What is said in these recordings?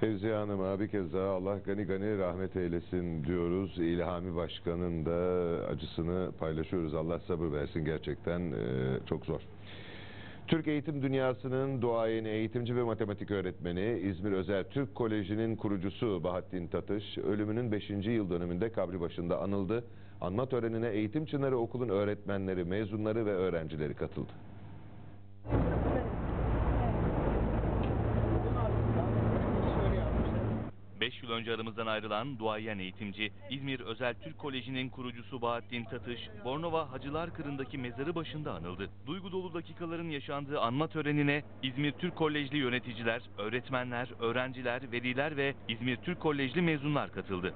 Fevziye Hanım'a bir kez daha Allah gani gani rahmet eylesin diyoruz. İlhami Başkan'ın da acısını paylaşıyoruz. Allah sabır versin gerçekten e, çok zor. Türk eğitim dünyasının duayeni eğitimci ve matematik öğretmeni İzmir Özel Türk Koleji'nin kurucusu Bahattin Tatış ölümünün 5. yıl dönümünde kabri başında anıldı. Anma törenine Eğitim Çınarı Okul'un öğretmenleri, mezunları ve öğrencileri katıldı. 5 yıl önce aramızdan ayrılan duayen eğitimci, İzmir Özel Türk Koleji'nin kurucusu Bahattin Tatış, Bornova Hacılar Kırı'ndaki mezarı başında anıldı. Duygu dolu dakikaların yaşandığı anma törenine İzmir Türk Kolejli yöneticiler, öğretmenler, öğrenciler, veliler ve İzmir Türk Kolejli mezunlar katıldı.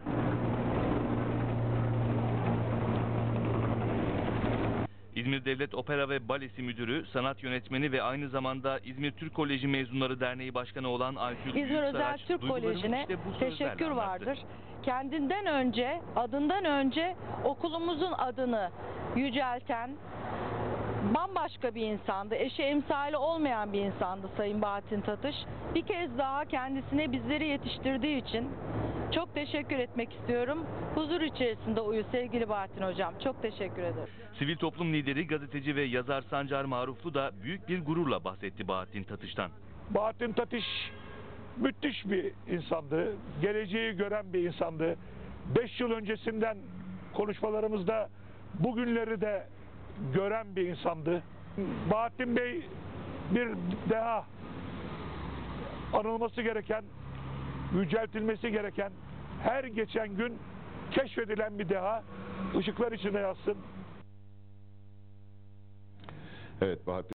İzmir Devlet Opera ve Balesi Müdürü, sanat yönetmeni ve aynı zamanda İzmir Türk Koleji Mezunları Derneği Başkanı olan Aytül İzmir Özel Türk Koleji'ne işte teşekkür vardır. Kendinden önce, adından önce okulumuzun adını yücelten bambaşka bir insandı. Eşi emsali olmayan bir insandı Sayın Bahattin Tatış. Bir kez daha kendisine bizleri yetiştirdiği için çok teşekkür etmek istiyorum. Huzur içerisinde uyu sevgili Bahattin Hocam. Çok teşekkür ederim. Sivil toplum lideri, gazeteci ve yazar Sancar Maruflu da büyük bir gururla bahsetti Bahattin Tatış'tan. Bahattin Tatiş müthiş bir insandı. Geleceği gören bir insandı. Beş yıl öncesinden konuşmalarımızda bugünleri de gören bir insandı. Bahattin Bey bir daha anılması gereken, yüceltilmesi gereken, her geçen gün keşfedilen bir deha ışıklar içinde yatsın. Evet Bahattin